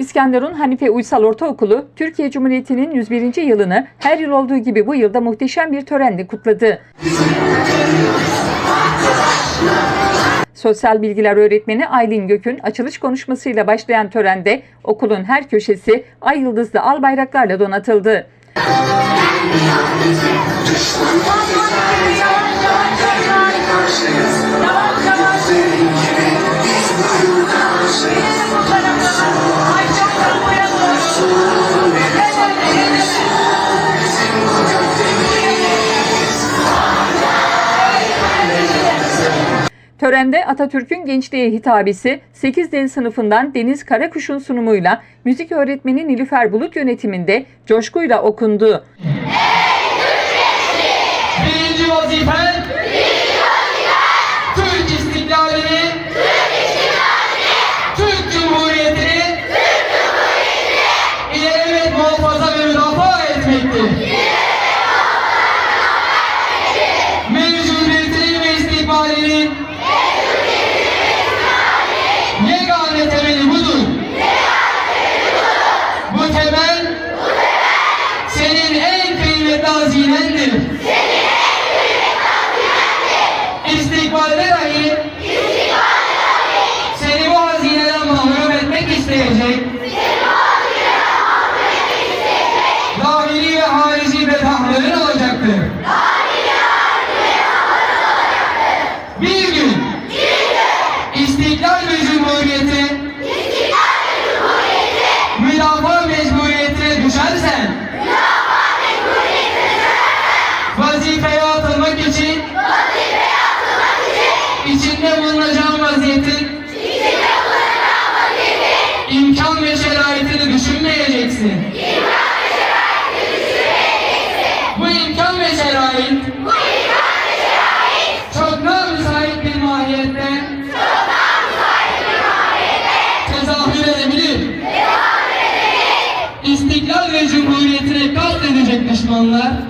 İskenderun Hanife Uysal Ortaokulu, Türkiye Cumhuriyeti'nin 101. yılını her yıl olduğu gibi bu yılda muhteşem bir törenle kutladı. Sosyal bilgiler öğretmeni Aylin Gök'ün açılış konuşmasıyla başlayan törende okulun her köşesi ay yıldızlı al bayraklarla donatıldı. Törende Atatürk'ün gençliğe hitabesi 8 D sınıfından Deniz Karakuş'un sunumuyla müzik öğretmeni Nilüfer Bulut yönetiminde coşkuyla okundu. Birinci vazifen! Türk istiklalini! Türk Cumhuriyeti'ni! İlelebet celular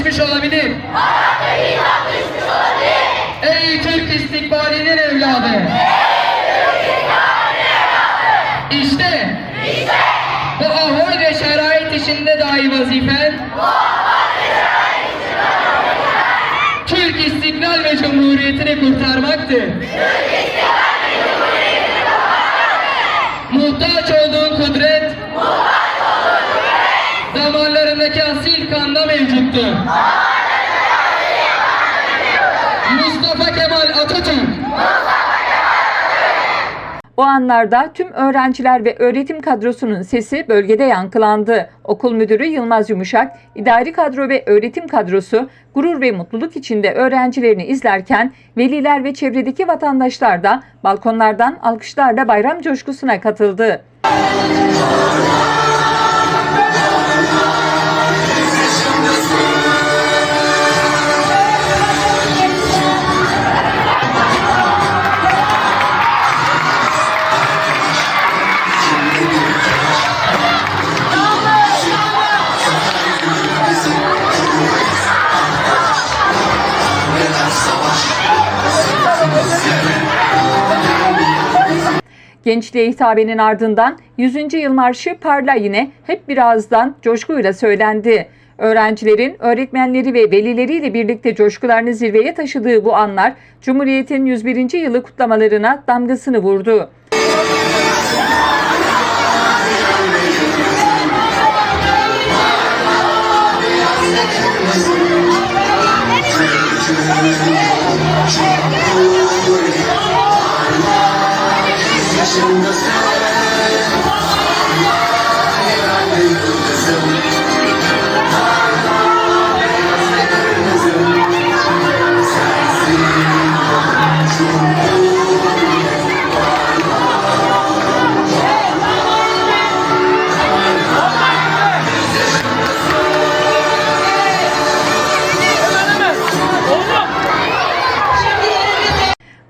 bitap düşmüş olabilir. Ey Türk istikbalinin evladı. İşte bu ahval ve şerait içinde dahi vazifen Türk istiklal ve cumhuriyetini kurtarmaktır. Muhtaç olduğun kudret damarlarındaki asil kanda mevcuttur. Mustafa Kemal Atatürk O anlarda tüm öğrenciler ve öğretim kadrosunun sesi bölgede yankılandı. Okul müdürü Yılmaz Yumuşak, idari kadro ve öğretim kadrosu gurur ve mutluluk içinde öğrencilerini izlerken veliler ve çevredeki vatandaşlar da balkonlardan alkışlarla bayram coşkusuna katıldı. Gençliğe hitabenin ardından 100. yıl marşı parla yine hep bir ağızdan coşkuyla söylendi. Öğrencilerin, öğretmenleri ve velileriyle birlikte coşkularını zirveye taşıdığı bu anlar Cumhuriyet'in 101. yılı kutlamalarına damgasını vurdu.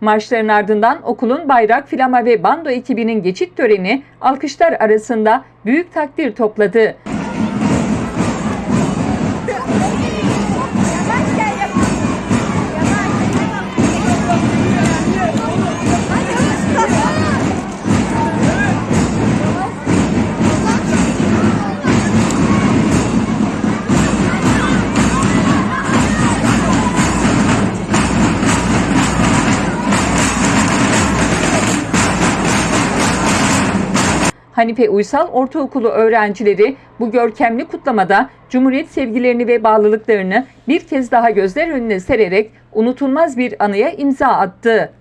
Marşların ardından okulun bayrak, flama ve bando ekibinin geçit töreni alkışlar arasında büyük takdir topladı. Hanife Uysal Ortaokulu öğrencileri bu görkemli kutlamada Cumhuriyet sevgilerini ve bağlılıklarını bir kez daha gözler önüne sererek unutulmaz bir anıya imza attı.